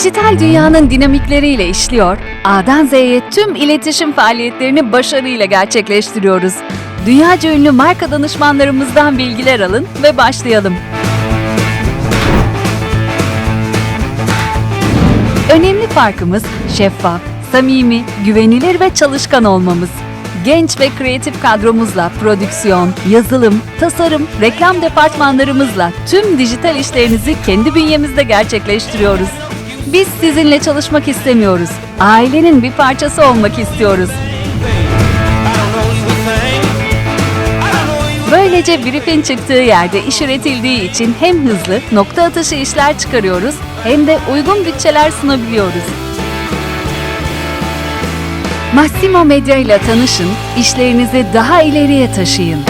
Dijital dünyanın dinamikleriyle işliyor, A'dan Z'ye tüm iletişim faaliyetlerini başarıyla gerçekleştiriyoruz. Dünyaca ünlü marka danışmanlarımızdan bilgiler alın ve başlayalım. Önemli farkımız şeffaf, samimi, güvenilir ve çalışkan olmamız. Genç ve kreatif kadromuzla prodüksiyon, yazılım, tasarım, reklam departmanlarımızla tüm dijital işlerinizi kendi bünyemizde gerçekleştiriyoruz. Biz sizinle çalışmak istemiyoruz. Ailenin bir parçası olmak istiyoruz. Böylece briefin çıktığı yerde iş üretildiği için hem hızlı, nokta atışı işler çıkarıyoruz hem de uygun bütçeler sunabiliyoruz. Massimo Medya ile tanışın, işlerinizi daha ileriye taşıyın.